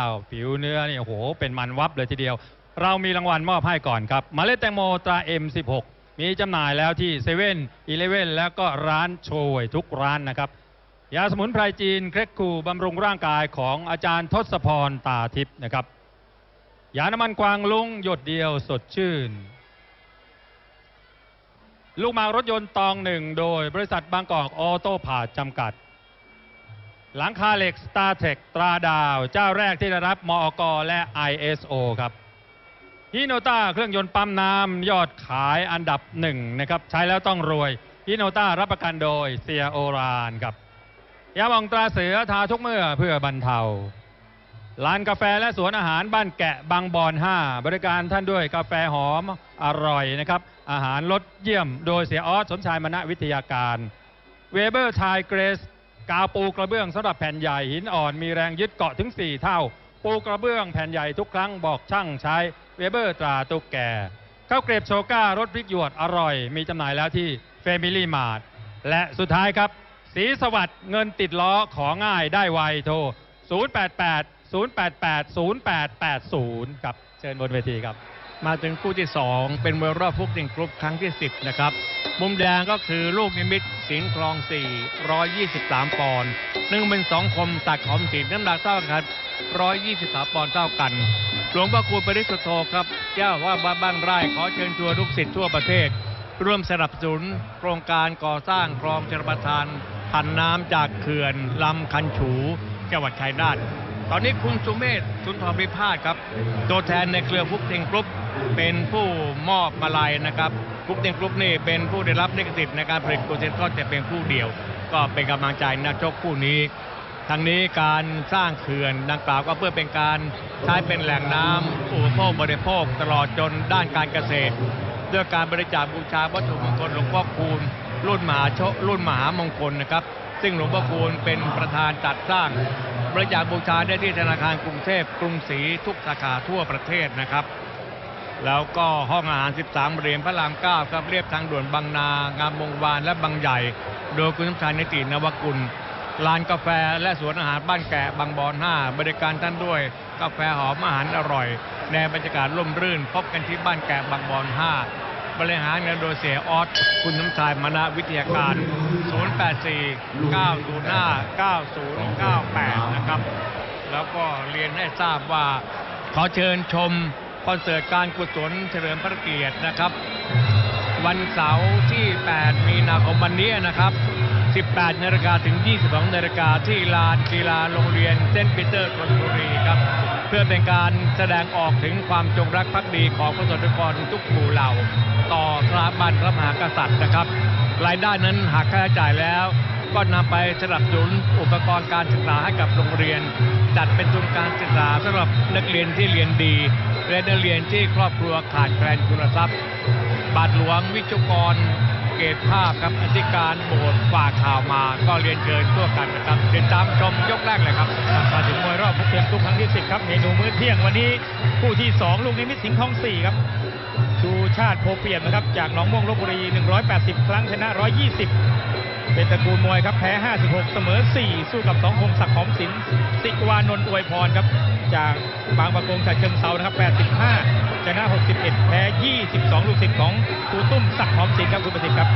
อ้าวผิวเนื้อนี่โอ้โหเป็นมันวับเลยทีเดียว เรามีรางวัลมอบให้ก่อนครับเมาเล็ดแตงโมตรา M16 มีจำหน่ายแล้วที่เซเว่นอีเลเว่นแล้วก็ร้านโชยทุกร้านนะครับ ยาสมุนไพรจีนเครกคูบำรุงร่างกายของอาจารย์ทศพรตาทิพย์นะครับ ยาน้ำมันกวางลุงหยดเดียวสดชื่น ลูกมารถยนต์ตองหนึ่งโดยบริษัทบางกอกออโต้พาจำกัด หลังคาเหล็ก StarTech ตราดาว เจ้าแรกที่ได้รับมอกและ ISO ครับฮิโนต้าเครื่องยนต์ปั๊มน้ำยอดขายอันดับหนึ่งนะครับใช้แล้วต้องรวยฮิโนต้ารับประกันโดยเซียโอรานครับยาหมองตราเสือทาทุกเมื่อเพื่อบรรเทาร้านกาแฟและสวนอาหารบ้านแกะบางบอน 5 บริการท่านด้วยกาแฟหอมอร่อยนะครับ อาหารรสเยี่ยมโดยเสียออสสมชายมณวิทยาการ เวเบอร์ไทเกรส กาวปูกระเบื้องสำหรับแผ่นใหญ่หินอ่อนมีแรงยึดเกาะถึง 4 เท่า ปูกระเบื้องแผ่นใหญ่ทุกครั้งบอกช่างใช้เวเบอร์ตราตุกแก่ข้าวเกรียบโชก้ารสพริกหยวดอร่อย มีจำหน่ายแล้วที่เฟมิลี่มาร์ทและสุดท้ายครับ สีสวัสด์เงินติดล้อของง่ายได้ไวโทร 088 088 0880 ครับ เชิญบนเวทีครับ มาถึงคู่ที่ 2 เป็นมวยรอบฟุกติงกรุ๊ปครั้งที่ 10 นะครับ มุมแดงก็คือลูกนิมิตสิงคลอง4 123 ปอนด์หนึ่งเป็นสองคมตักหอมศิลป์น้ำหนักเท่ากัน123 ปอนด์เท่ากัน หลวงพ่อคูณปริสุทธโธครับ เจ้าว่าบ้านบ้านไร่ขอเชิญชวนลูกศิษย์ทั่วประเทศ ร่วมสนับสนุนโครงการก่อสร้างคลองชลประทานพันน้ำจากเขื่อนลำคันฉูจังหวัดชัยนาทตอนนี้คุณสุเมธสุนทรพิพาทครับ ตัวแทนในเครือฟุกเทงกรุ๊ปเป็นผู้มอบมาลัยนะครับ ฟุกเทงกรุ๊ปนี่เป็นผู้ได้รับลิขสิทธิ์ในการผลิตโกเซนก็จะเป็นผู้เดียว ก็เป็นกำลังใจนักชกคู่นี้ทั้งนี้การสร้างเขื่อนดังกล่าวก็เพื่อเป็นการใช้เป็นแหล่งน้ำอุปโภคบริโภคตลอดจนด้านการเกษตร ด้วยการบริจาคบูชาวัตถุมงคลหลวงพ่อคูณ รุ่นมหาชรุ่นมหามงคลนะครับ ซึ่งหลวงพ่อคูณเป็นประธานจัดสร้าง บริจาคบูชาได้ที่ธนาคารกรุงเทพกรุงศรีทุกสาขาทั่วประเทศนะครับ แล้วก็ห้องอาหาร 13 เหรียญพระราม 9 ครับเรียบทางด่วนบางนา งามวงวานและบางใหญ่ โดยคุณสมชายนิตินวกุลลานกาแฟและสวนอาหารบ้านแกะบางบอน 5 บริการท่านด้วย กาแฟหอมอาหารอร่อย ในบรรยากาศร่มรื่น พบกันที่บ้านแกะบางบอน 5 บริหารงินโดยเสียออสคุณน้ำชายมณวิทยาการ 084 905 9098 นะครับ แล้วก็เรียนให้ทราบว่าขอเชิญชม คอนเสิร์ตการกุศลเฉลิมพระเกียรตินะครับ วันเสาร์ที่ 8 มีนาคมวันนี้นะครับ 18นาฬิกาถึง 22นาฬิกาที่ลานกีฬาโรงเรียนเซนต์ปีเตอร์ชลบุรีครับ เพื่อเป็นการแสดงออกถึงความจงรักภักดีของประสบกรทุกหมู่เหล่า ต่อสถาบันพระมหากษัตริย์นะครับ รายได้นั้นหากค่าใช้จ่ายแล้ว ก็นำไปสนับสนุนอุปกรณ์การศึกษาให้กับโรงเรียน จัดเป็นทุนการศึกษาสำหรับนักเรียนที่เรียนดีและนักเรียนที่ครอบครัวขาดแคลนทุนทรัพย์ บาทหลวงวิจุกร เกตภาพครับอธิการโบสถ์ฝากข่าวมาก็เรียนเชิญทั่วกันนะครับเดินตามชมยกแรกเลยครับมาถึงมวยรอบพุกเทียมทุกครั้งที่ 10 ครับเมนูมื้อเที่ยงวันนี้คู่ที่ 2 ลูกนิมิตสิงห์ทอง4ครับชูชาติโพเปี่ยมนะครับจากหนองม่วงลบบุรี 180 ครั้งชนะ 120 เป็นตระกูลมวยครับแพ้ 56 เสมอ 4 สู้กับสองคงศักดิ์หอมศิลป์สิวานนท์อวยพรครับ จากบางประกงฉะเชิงเซานะครับ 85 ชนะ 61 แพ้ 22 ลูกศิษย์ของครูตุ้มศักดิ์หอมศิลป์ครับคุณประสิทธิ์ครับ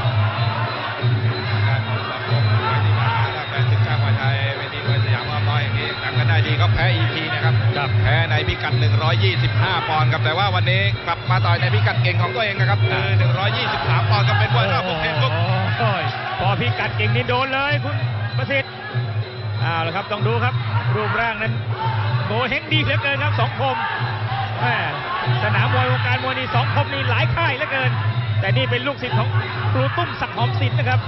การของสังคมมวยที่ผ่านมาถ้าแฟนศึกชาติมวยไทยเวทีมวยสยามอ้อมน้อยอย่างนี้จำกันได้ดีก็แพ้ EP นะครับ แพ้ในพิกัด 125 ปอนด์ครับแต่ว่าวันนี้กลับมาต่อยในพิกัดเก่งของตัวเองนะครับคือ 123 ปอนด์ก็เป็นมวยรอบภูเก็ตครับโอ้ย พอพี่กัดเก่งนี่โดนเลยคุณประสิทธิ์เอาละครับต้องดูครับ รูปร่างนั้นโบเฮงดีเหลือเกินครับสองคมแม่สนามมวยวงการมวยนี่สองคมนี่หลายค่ายเหลือเกิน แต่นี่เป็นลูกศิษย์ของครูตุ้มศักดิ์หอมศิลป์นะครับ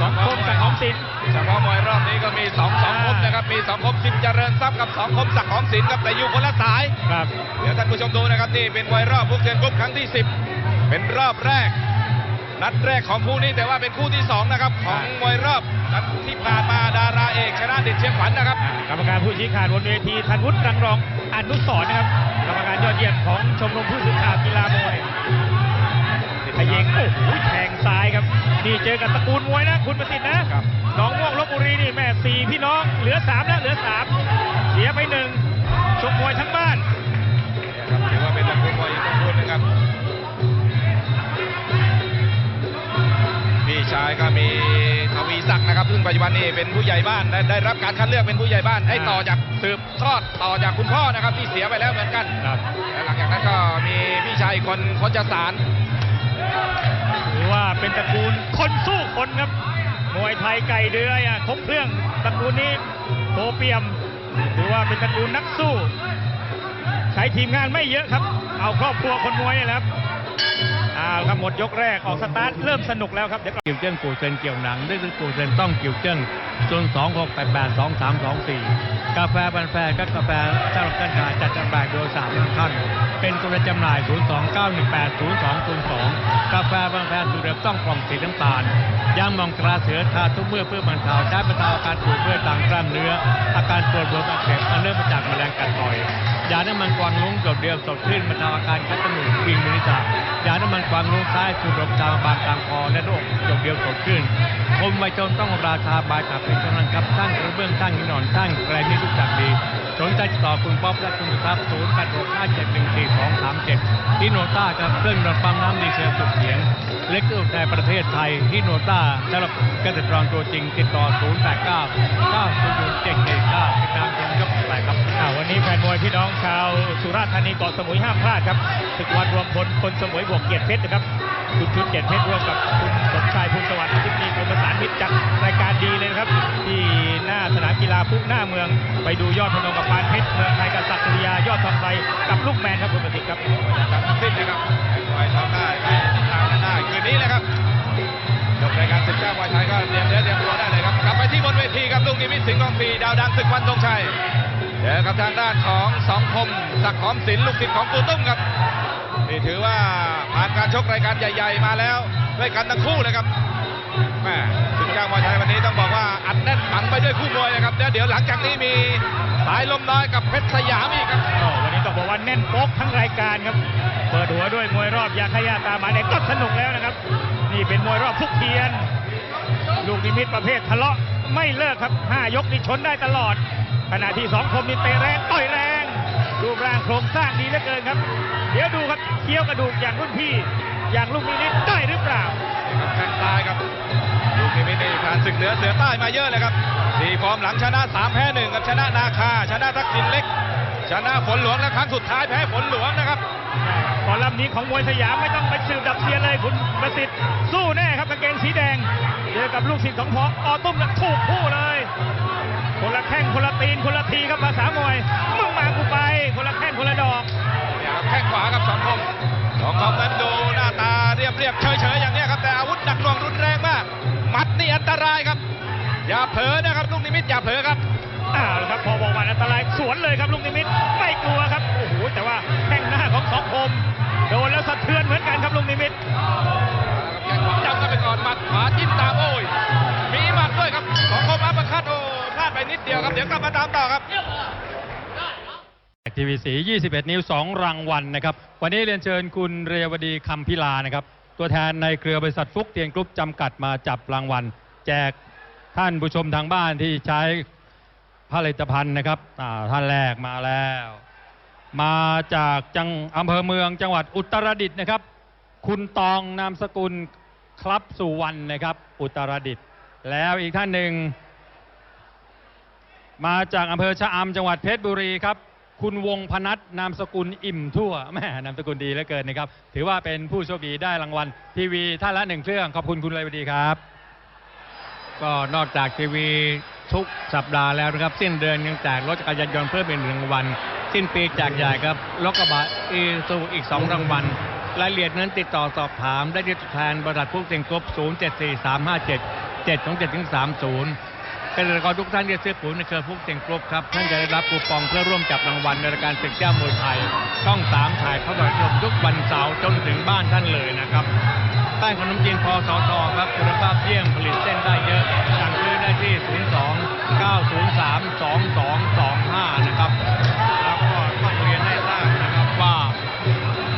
สองคมศักดิ์หอมศิลป์เฉพาะมวยรอบนี้ก็มี2 2คมนะครับ มี2คมสิบเจริญทรัพย์กับ2คมศักดิ์หอมศิลป์ครับแต่อยู่คนละสายครับเดี๋ยวท่านผู้ชมดูนะครับนี่เป็นมวยรอบพุกเทียนกรุ๊ปครั้งที่10เป็นรอบแรก นัดแรกของคู่นี้แต่ว่าเป็นคู่ที่สองนะครับของมวยรอบนัดที่ผ่านมาดาราเอกชนะเด็ดเชียงขวัญนะครับอ่ากรรมการผู้ชี้ขาดบนเวทีธันวุฒิรังรองอนุสรณ์นะครับ กรรมการยอดเยี่ยมของชมรมผู้สื่อข่าวกีฬามวยขยิงโอ้โหแทงซ้ายครับ นี่เจอกับตระกูลมวยนะ คุณประสิทธิ์นะครับน้องม่วงลบบุรีนี่แม่สี่พี่น้องเหลือสามแล้วเหลือสามเสียไปหนึ่งชกลมวยทั้งบ้านเนี่ยครับถือว่าเป็นตระกูลมวยอีกตระกูลหนึงครับพี่ชาย ก็มีทวีศักดิ์นะครับ ซึ่งปัจจุบันนี้เป็นผู้ใหญ่บ้านได้ได้รับการคัดเลือกเป็นผู้ใหญ่บ้านให้ต่อจากสืบทอดต่อจากคุณพ่อนะครับที่เสียไปแล้วเหมือนกันครับ และหลังจากนั้นก็มีพี่ชายอีกคนคนจะสารถือว่าเป็นตระกูลคนสู้คนครับ มวยไทยไก่เดือยอะครบเครื่องตระกูลนี้โตเปียมถือว่าเป็นตระกูลนักสู้ ใช้ทีมงานไม่เยอะครับ เอาครอบครัวคนมวยนี่แหละครับ อ้าวครับหมดยกแรกออกสตาร์ทเริ่มสนุกแล้วครับเดี๋ยวกิ่วเจิ้งปูเซนเกี่ยวหนังด้วยคือปูเซนต้องกิ่วเจิ้งจน2 6 8 8 2 3 2 4 กาแฟบันแฟร์ก็กาแฟสำหรับการขายจัดจำหน่ายโดยสามท่านเป็นตัวจำหน่าย 0 2 9 1 8 0 2 0 2 กาแฟบันแฟร์สูตรเดิมต้องกล่องสีน้ำตาลยางมองตราเสือทาทุกเมื่อเพื่อบรรเทาใช้บรรเทาอาการปวดเมื่อยต่างกล้ามเนื้อ อาการปวดบวมอักเสบอันเริ่มมาจากแมลงกัดต่อยยาน้ำมันกวางลุงกดเดียวสดชื่นบรรเทาอาการคัดจมูกวิงมินิจายาน้ำมันกวางลุงคล้ายสูดดมชาบางกลางคอและโรคจดเดียวสดชื่นคมไวจนต้องราชาบายขาเป็นเท่านั้นครับช่างกระเบื้องช่างหินหนอนช่างแกรนี่รู้จักดี สนใจติดต่อคุณป๊อปและคุณสุทัศน์0 8 6 5 7 1 4 2 3 7ที่โนต้าครับเครื่องดนปั๊มน้ำดีเซลสุดเสียง เล็กที่สุดในประเทศไทยที่โนต้าสำหรับเกษตรกรตัวจริงติดต่อ0 8 9 9 0 0 7 7 9ติดตามชมยกต่อไปครับอ่าวันนี้แฟนมวยพี่น้องชาวสุราษฎร์ธานีเกาะสมุยห้ามพลาดครับศึกวันรวมพลคนสมุยบวกเกียรติเพชรนะครับ คุณชุดเกียรติเพชรร่วมกับคุณสมชายภูมิสวัสดิ์ที่มีกรมประสานมิตรจัดรายการดีเลยนะครับ ที่หน้าสนามกีฬาพุกหน้าเมือง ไปดูยอดพนมกับปานเพชรเมืองไทยกับศักดิ์สุริยายอดทองใบกับลูกแมนครับคุณประสิทธิ์ครับจับทั้งสิ้นนะครับมวยท้องได้ไปทางหน้าคืนนี้เลยครับจบรายการศึกเจ้ามวยไทยก็เตรียมเนื้อเตรียมตัวได้เลยครับกลับไปที่บนเวทีครับลูกนิมิตสิงห์ทองปีดาวดังศึกวันธงชัย เจอกับทางด้านของสองคมศักหอมศิลลูกศิษย์ของปูตุ้มครับนี่ถือว่าผ่านการชกรายการใหญ่ ๆ มาแล้วด้วยกันทั้งคู่เลยครับแม่ศึกเจ้ามวยไทยวันนี้ต้องบอกว่าอัดแน่นฝังไปด้วยคู่มวยนะครับแล้วเดี๋ยวหลังจากนี้มีสายลมน้อยกับเพชรสยามอีกครับวันนี้ต้องบอกว่าแน่นปกทั้งรายการครับ เปิดหัวด้วยมวยรอบยาขยาตามหมายเลขก็สนุกแล้วนะครับ นี่เป็นมวยรอบทุกเทียน ลูกนิมิตประเภททะเลาะ ไม่เลิกครับห้ายกนี่ชนได้ตลอด ขณะที่สองคมนี่เตะแรงต่อยแรง รูปร่างโครงสร้างดีเหลือเกินครับ เดี๋ยวดูครับเคี้ยวกระดูกอย่างรุ่นพี่ อย่างลูกนิมิตได้หรือเปล่านี่ครับแข้งซ้ายครับลูกนิมิตนี่ผ่านศึกเหนือเสือใต้มาเยอะเลยครับสี่ฟอร์มหลังชนะสามแพ้หนึ่งกับชนะนาคา ชนะทักษิณเล็ก ชนะฝนหลวงและครั้งสุดท้ายแพ้ฝนหลวงนะครับตอนลำนี้ของมวยสยามไม่ต้องไปสืบดับเชียร์เลยคุณประสิทธิ์สู้แน่ครับกางเกงสีแดงเจ อกับลูกศิษย์ของพออตุ้มแล้วถูกคู่เลย คนละแข้งคนละตีนคนละทีครับภาษามวยมึงมากูไป คนละแข้งคนละดอกเนี่ยครับแข้งขวาครับสองคมสองคมนั้นดูหน้าตาเรียบเรียบเฉยเฉยๆอย่างเนี้ยครับแต่อาวุธหนักหน่วงรุนแรงมากหมัดนี่อันตรายครับ อย่าเผลอนะครับลูกนิมิตอย่าเผลอครับอ้าวแล้วครับพอบอกว่าอันตรายสวนเลยครับลูกนิมิตไม่กลัวครับโอ้โหแต่ว่าแข้งหน้าของสอง เดียวครับเดี๋ยวกลับมาตามต่อครับทีวีสี21 นิ้ว 2 รางวัลนะครับ วันนี้เรียนเชิญคุณเรียวดีคำพิลานะครับ ตัวแทนในเครือบริษัทฟุกเตียนกรุ๊ปจำกัดมาจับรางวัล แจกท่านผู้ชมทางบ้านที่ใช้ผลิตภัณฑ์นะครับท่านแรกมาแล้ว มาจากจังอำเภอเมืองจังหวัดอุตรดิตถ์นะครับ คุณตองนามสกุลคลับสุวรรณนะครับ อุตรดิตถ์แล้วอีกท่านหนึ่ง มาจากอำเภอชะอำจังหวัดเพชรบุรีครับ คุณวงพนัทนามสกุลอิ่มทั่วแม่นามสกุลดีเหลือเกินนะครับ ถือว่าเป็นผู้โชคดีได้รางวัลทีวีท่านละหนึ่งเครื่อง ขอบคุณคุณเลยวดีครับ ก็นอกจากทีวีทุกสัปดาห์แล้วนะครับ สิ้นเดือนยังแจกรถจักรยานยนต์เพิ่มเป็นหนึ่งรางวัลสิ้นปีแจกใหญ่ครับรถกระบะอีซูอีก 2 รางวัลรายละเอียดนั้นติดต่อสอบถามได้ที่ตัวแทนบริษัทผู้เซ็งกรุ๊ป074357 72730 เกษตรกรทุกท่านที่ซื้อปุ๋ยในเครือพุกเซ็งกรุ๊ปครับท่านจะได้รับคูปองเพื่อร่วมจับรางวัลในรายการศึกเจ้ามวยไทยช่องสามถ่ายทอดสดทุกวันเสาร์จนถึงบ้านท่านเลยนะครับแป้งขนมจีนพอสอทอครับคุณภาพเยี่ยมผลิตเส้นได้เยอะสั่งซื้อได้ที่ 02 903 2225 นะครับแล้วก็ต้องเรียนให้ทราบนะครับว่า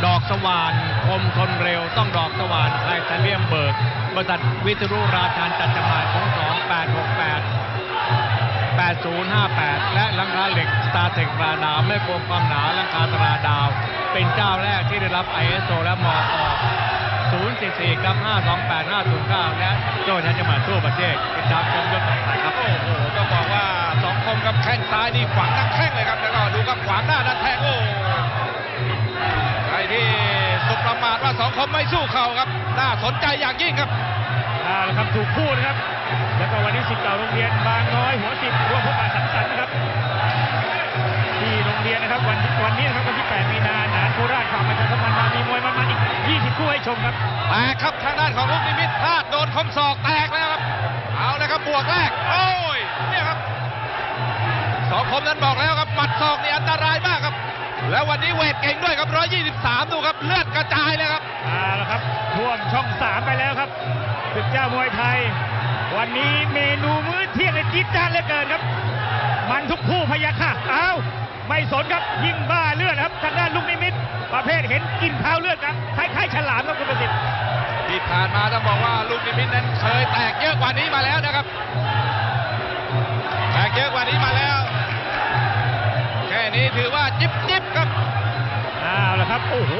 ดอกสว่านคมทนเร็วต้องดอกสว่านไทยเลียมเบิร์กบริษัทวิทยุราชานจัดจำหน่าย22868 8058 และลังคาเหล็กสตาร์เทคตราดาวไม่โกงความหนาลังคาตราดาว เป็นเจ้าแรกที่ได้รับ ISO และมอ044ครับ528 509 และโจ้ชัยจังหวัดทั่วประเทศติดตามชมยกต่อไปครับ โอ้โหต้องบอกว่าสองคมกับแข้งซ้ายนี่ฝังทั้งแข้งเลยครับ แล้วก็ดูกับขวางหน้าดันแทงโอ้ใครที่ สุประมาทว่าสองคมไม่สู้เข่าครับ น่าสนใจอย่างยิ่งครับเอาละครับถูกพูดนะครับ แล้วก็วันนี้สิทธิ์เก่าโรงเรียนบางน้อยหัวสิบร่วมพบปะสังสรรค์นะครับ ที่โรงเรียนนะครับวันวันนี้นะครับวันที่ 8 มีนาหนานโคราชฝากประชาสัมพันธ์มามีมวยมันๆอีก 20 คู่ให้ชมครับแตกครับทางด้านของลูกนิมิตพลาดโดนคมศอกแตกแล้วครับ เอาเลยครับบวกแรก โอ้ยเนี่ยครับสองคมนั้นบอกแล้วครับหมัดศอกนี่อันตรายมากครับ แล้ววันนี้เวทเก่งด้วยครับ 123 ดูครับ เลือดกระจายเลยครับเอาละครับท่วมช่อง3ไปแล้วครับศึกเจ้ามวยไทย วันนี้เมนูมื้อเที่ยงเลยจี๊ดจ้าดเหลือเกินครับ มันทุกคู่พะยะค่ะอ้าวไม่สนครับยิ่งบ้าเลือดครับทางด้านลูกนิมิต ประเภทเห็นกินข้าวเลือดครับคล้ายๆฉลามครับคุณประสิทธิ์ที่ผ่านมาต้องบอกว่าลูกนิมิตนั้นเคยแตกเยอะกว่านี้มาแล้วนะครับ แตกเยอะกว่านี้มาแล้วแค่นี้ ถือว่าจิบจิบครับเอาละครับ โอ้โห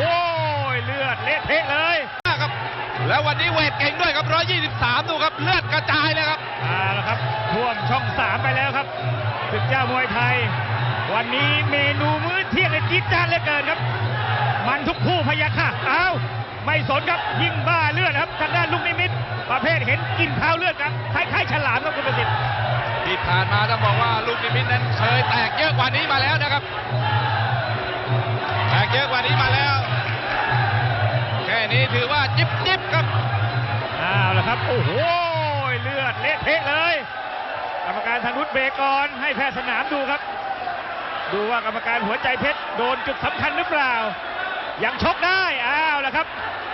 เลือดเละเทะเลยมากครับ แล้ววันนี้เวทเก่งด้วยครับ 123 ดูครับ เลือดกระจายเลยครับเอาละครับท่วมช่อง3ไปแล้วครับศึกเจ้ามวยไทย วันนี้เมนูมื้อเที่ยงเลยจี๊ดจ้าดเหลือเกินครับ มันทุกคู่พะยะค่ะอ้าวไม่สนครับยิ่งบ้าเลือดครับทางด้านลูกนิมิตประเภทเห็นกินข้าวเลือดครับคล้ายๆฉลามครับคุณประสิทธิ์ที่ผ่านมาต้องบอกว่าลูกนิมิตนั้นเคยแตกเยอะกว่านี้มาแล้วนะครับ แตกเยอะกว่านี้มาแล้ว แค่นี้ถือว่าจิบจิบครับเอาละครับ โอ้โหเลือดเละเทะเลยกรรมการธนุษเบรกก่อนให้แพทย์สนามดูครับ ดูว่ากรรมการหัวใจเพชรโดนจุดสำคัญหรือเปล่า ยังชกได้อ้าวละครับ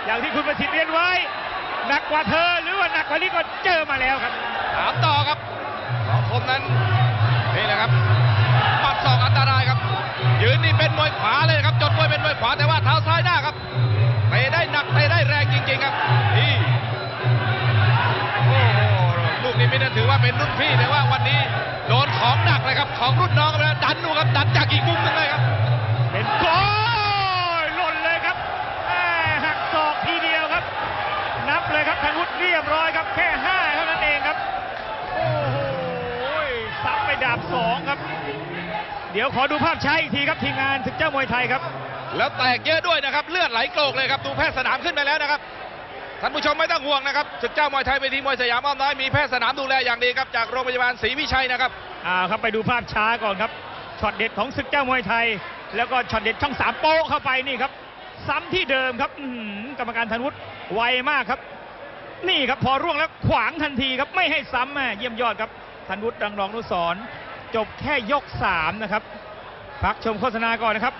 อย่างที่คุณประสิทธิ์เรียนไว้หนักกว่าเธอหรือว่าหนักกว่านี้ก็เจอมาแล้วครับถามต่อครับสอง คมนั้น นี่แหละครับหมัดศอกอันตรายครับ ยืนนี่เป็นมวยขวาเลยครับ จดมวยเป็นมวยขวาแต่ว่าเท้าซ้ายหน้าครับเตะได้หนักเตะได้แรงจริง ๆ ครับนี่โอ้โหลูกนี้ไม่ได้ถือว่าเป็นรุ่นพี่แต่ว่าวันนี้โดนของหนักเลยครับ ของรุ่นน้องไปแล้วดันดูครับดันจากอีกมุมนึงเลยครับ เป็นโกยหล่นเลยครับแหักศอกทีเดียวครับ นับเลยครับธนุษเรียบร้อยครับแค่ เดี๋ยวขอดูภาพช้าอีกทีครับทีมงานถึงเจ้ามวยไทยครับ แล้วแตกเยอะด้วยนะครับ เลือดไหลโกรกเลยครับ ดูแพทย์สนามขึ้นไปแล้วนะครับ ท่านผู้ชมไม่ต้องห่วงนะครับศึกเจ้ามวยไทยเวทีมวยสยามอ้อมน้อยมีแพทย์สนามดูแลอย่างดีครับจากโรงพยาบาลศรีวิชัยนะครับอ่าครับไปดูภาพช้าก่อนครับช็อตเด็ดของศึกเจ้ามวยไทย แล้วก็ช็อตเด็ดช่องสามโป๊ะเข้าไปนี่ครับซ้ำที่เดิมครับอื้อหือกรรมการธนุษไวมากครับ นี่ครับพอร่วงแล้วขวางทันทีครับไม่ให้ซ้ำแม่เยี่ยมยอดครับธนุษดังรองนุสรณ์ จบแค่ยกสามนะครับ พักชมโฆษณาก่อนนะครับ